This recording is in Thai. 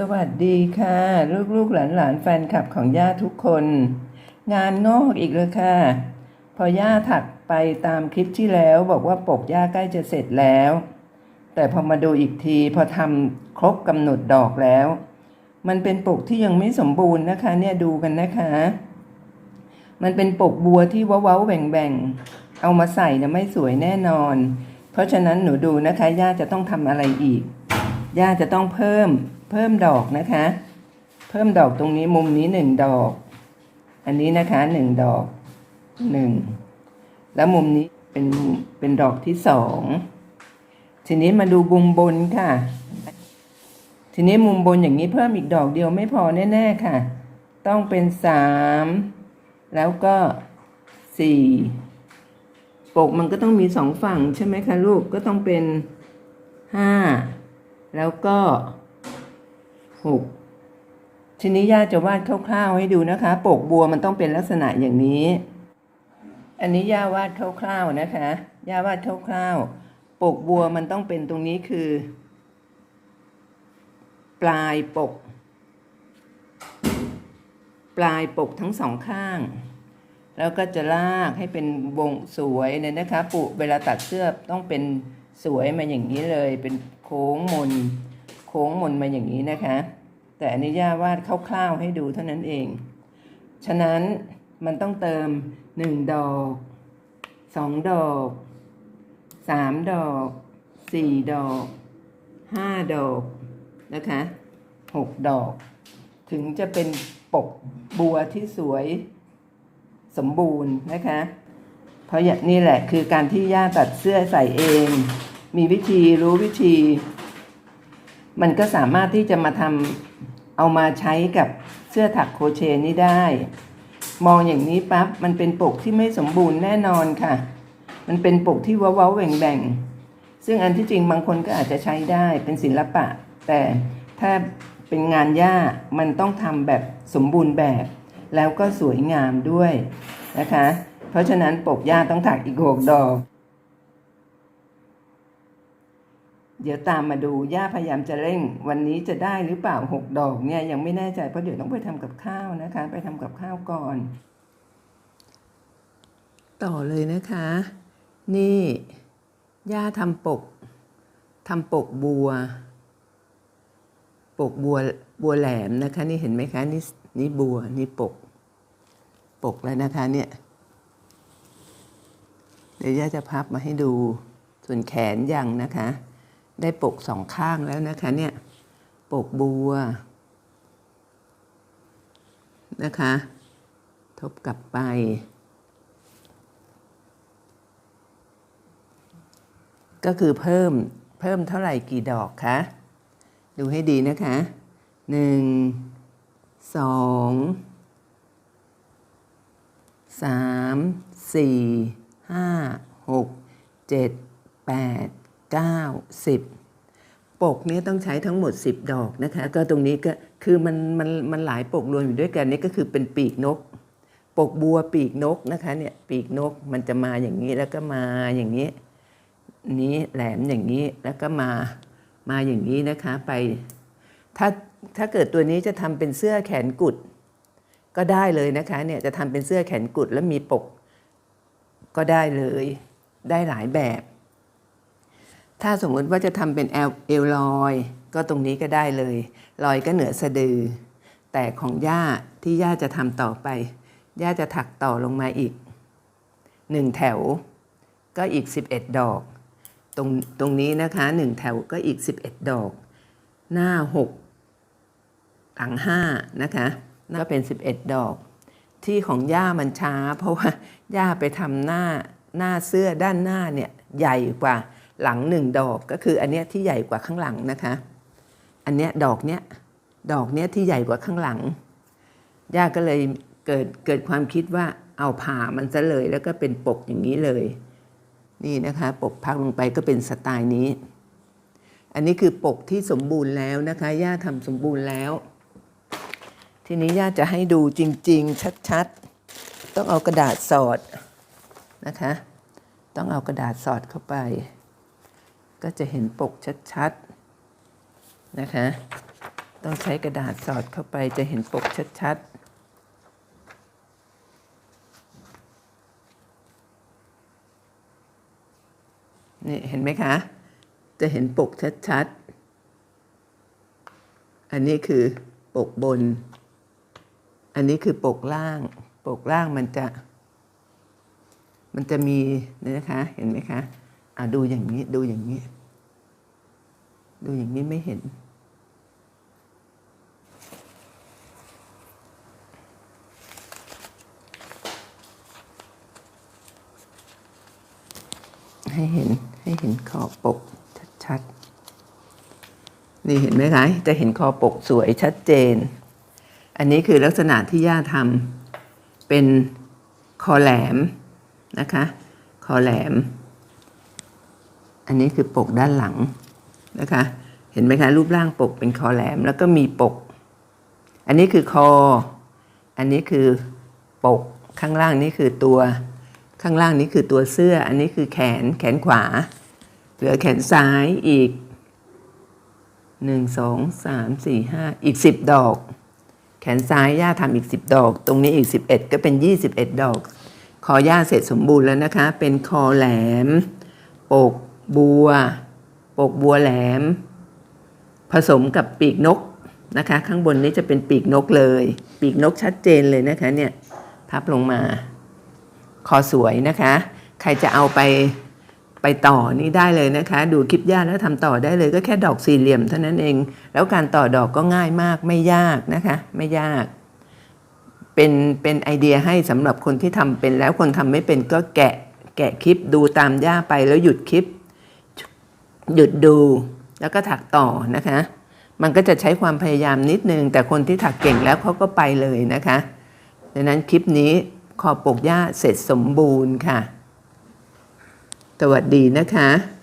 สวัสดีค่ะ ลูกๆหลานๆแฟนคลับของย่าทุกคน งานงอกอีกแล้วค่ะ พอย่าถักไปตามคลิปที่แล้วบอกว่าปกย่าใกล้จะเสร็จแล้ว แต่พอมาดูอีกทีพอทำครบกำหนดดอกแล้ว มันเป็นปกที่ยังไม่สมบูรณ์นะคะเนี่ยดูกันนะคะ มันเป็นปกบัวที่ว้าๆแบ่งๆเอามาใส่เนี่ยไม่สวยแน่นอน เพราะฉะนั้นหนูดูนะคะย่าจะต้องทำอะไรอีก ย่าจะต้องเพิ่มเพิ่มดอกนะคะ เพิ่มดอกตรงนี้มุมนี้หนึ่งดอก อันนี้นะคะหนึ่งดอกหนึ่งแล้วมุมนี้เป็นเป็นดอกที่สองทีนี้มาดูมุมบนค่ะ ทีนี้มุมบนอย่างนี้เพิ่มอีกดอกเดียวไม่พอแน่ ๆค่ะ ต้องเป็นสามแล้วก็สี่ปกมันก็ต้องมีสองฝั่งใช่ไหมคะลูกก็ต้องเป็นห้า แล้วก็หกทีนี้ย่าจะวาดคร่าวๆให้ดูนะคะ ปกบัวมันต้องเป็นลักษณะอย่างนี้ อันนี้ย่าวาดคร่าวๆนะคะย่าวาดคร่าวๆปกบัวมันต้องเป็นตรงนี้คือ ปลายปก ปลายปกทั้งสองข้าง แล้วก็จะลากให้เป็นวงสวยเนี่ยนะคะ ปุเวลาตัดเสื้อต้องเป็น สวยมาอย่างนี้เลยเป็นโค้งมน โค้งมนมาอย่างนี้นะคะ แต่อนนี้ย่าวาดคร่าวๆให้ดูเท่านั้นเอง ฉะนั้นมันต้องเติมหนึ่งดอกสองดอกสามดอกสี่ดอกห้าดอกนะคะหกดอก ถึงจะเป็นปกบัวที่สวยสมบูรณ์นะคะ เพราะอย่างนี่แหละคือการที่ย่าตัดเสื้อใส่เอง มีวิธีรู้วิธี มันก็สามารถที่จะมาทำเอามาใช้กับเสื้อถักโคเชนี้ได้ มองอย่างนี้ปั๊บมันเป็นปกที่ไม่สมบูรณ์แน่นอนค่ะ มันเป็นปกที่ว้าๆแหว่งๆซึ่งอันที่จริงบางคนก็อาจจะใช้ได้เป็นศิลปะ แต่ถ้าเป็นงานย่ามันต้องทำแบบสมบูรณ์แบบ แล้วก็สวยงามด้วยนะคะ เพราะฉะนั้นปกย่าต้องถักอีกหกดอก เดี๋ยวตามมาดู ย่าพยายามจะเร่ง วันนี้จะได้หรือเปล่าหกดอกเนี่ยยังไม่แน่ใจเพราะเดี๋ยวต้องไปทำกับข้าวนะคะ ไปทำกับข้าวก่อน ต่อเลยนะคะ นี่ ย่าทำปกทำปกบัว ปกบัวบัวแหลมนะคะ นี่เห็นไหมคะนี่นี่บัวนี่ปก ปกแล้วนะคะเนี่ยเดี๋ยวย่าจะพับมาให้ดู ส่วนแขนยังนะคะ ได้ปกสองข้างแล้วนะคะเนี่ยปกบัวนะคะ ทบกลับไป ก็คือเพิ่มเพิ่มเท่าไหร่กี่ดอกคะ ดูให้ดีนะคะหนึ่งสองสามสี่ห้าหกเจ็ดแปด เก้าสิบปกนี้ต้องใช้ทั้งหมด 10 ดอกนะคะ ก็ตรงนี้ก็คือมันมันมันหลายปกรวมอยู่ด้วยกันนี่ก็คือเป็นปีกนก ปกบัวปีกนกนะคะเนี่ยปีกนกมันจะมาอย่างนี้แล้วก็มาอย่างนี้ นี้แหลมอย่างนี้แล้วก็มามาอย่างนี้นะคะไป ถ้าถ้าเกิดตัวนี้จะทำเป็นเสื้อแขนกุด ก็ได้เลยนะคะเนี่ยจะทำเป็นเสื้อแขนกุดแล้วมีปกก็ได้เลย ได้หลายแบบ ถ้าสมมติว่าจะทำเป็นเอลเอลลอย ก็ตรงนี้ก็ได้เลย ลอยก็เหนือสะดือ แต่ของย่าที่ย่าจะทำต่อไป ย่าจะถักต่อลงมาอีกหนึ่งแถว ก็อีก 11 ดอก ตรงตรงนี้นะคะหนึ่งแถวก็อีก 11 ดอก หน้า 6 หลัง 5 นะคะก็เป็น 11 ดอก ที่ของย่ามันช้า เพราะว่าย่าไปทำหน้าหน้าเสื้อด้านหน้าเนี่ยใหญ่กว่า หลังหนึ่งดอกก็คืออันเนี้ยที่ใหญ่กว่าข้างหลังนะคะ อันเนี้ยดอกเนี้ยดอกเนี้ยที่ใหญ่กว่าข้างหลัง ย่าก็เลยเกิดเกิดความคิดว่าเอาผ่ามันซะเลยแล้วก็เป็นปกอย่างนี้เลย นี่นะคะปกพักลงไปก็เป็นสไตล์นี้ อันนี้คือปกที่สมบูรณ์แล้วนะคะ ย่าทำสมบูรณ์แล้ว ทีนี้ย่าจะให้ดูจริง ๆ ชัดๆ ต้องเอากระดาษสอดนะคะ ต้องเอากระดาษสอดเข้าไป ก็จะเห็นปกชัดๆนะคะ ต้องใช้กระดาษสอดเข้าไปจะเห็นปกชัดๆนี่เห็นไหมคะ จะเห็นปกชัดๆ อันนี้คือปกบน อันนี้คือปกล่าง ปกล่างมันจะ มันจะมีนะคะ เห็นไหมคะ อะดูอย่างนี้ดูอย่างนี้ ดูอย่างนี้ไม่เห็น ให้เห็นให้เห็นขอบปกชัดๆ นี่เห็นไหมคะ จะเห็นคอปกสวยชัดเจน อันนี้คือลักษณะที่ย่าทำเป็นคอแหลมนะคะ คอแหลม อันนี้คือปกด้านหลังนะคะ เห็นไหมคะรูปร่างปกเป็นคอแหลมแล้วก็มีปก อันนี้คือคอ อันนี้คือปกข้างล่างนี่คือตัว ข้างล่างนี้คือตัวเสื้อ อันนี้คือแขนแขนขวา เหลือแขนซ้ายอีกหนึ่งสองสามสี่ห้าอีกสิบดอก แขนซ้ายย่าทำอีกสิบดอก ตรงนี้อีกสิบเอ็ดก็เป็นยี่สิบเอ็ดดอก คอย่าเสร็จสมบูรณ์แล้วนะคะ เป็นคอแหลม ปก บัว ปกบัวแหลม ผสมกับปีกนกนะคะ ข้างบนนี้จะเป็นปีกนกเลย ปีกนกชัดเจนเลยนะคะเนี่ยพับลงมา คอสวยนะคะ ใครจะเอาไปไปต่อนี่ได้เลยนะคะ ดูคลิปย่าแล้วทำต่อได้เลยก็แค่ดอกสี่เหลี่ยมเท่านั้นเอง แล้วการต่อดอกก็ง่ายมากไม่ยากนะคะ ไม่ยาก เป็นเป็นไอเดียให้สำหรับคนที่ทำเป็นแล้วคนทำไม่เป็นก็แกะแกะคลิปดูตามย่าไปแล้วหยุดคลิป หยุดดูแล้วก็ถักต่อนะคะ มันก็จะใช้ความพยายามนิดนึง แต่คนที่ถักเก่งแล้วเขาก็ไปเลยนะคะดังนั้นคลิปนี้ขอปกย่าเสร็จสมบูรณ์ค่ะ สวัสดีนะคะ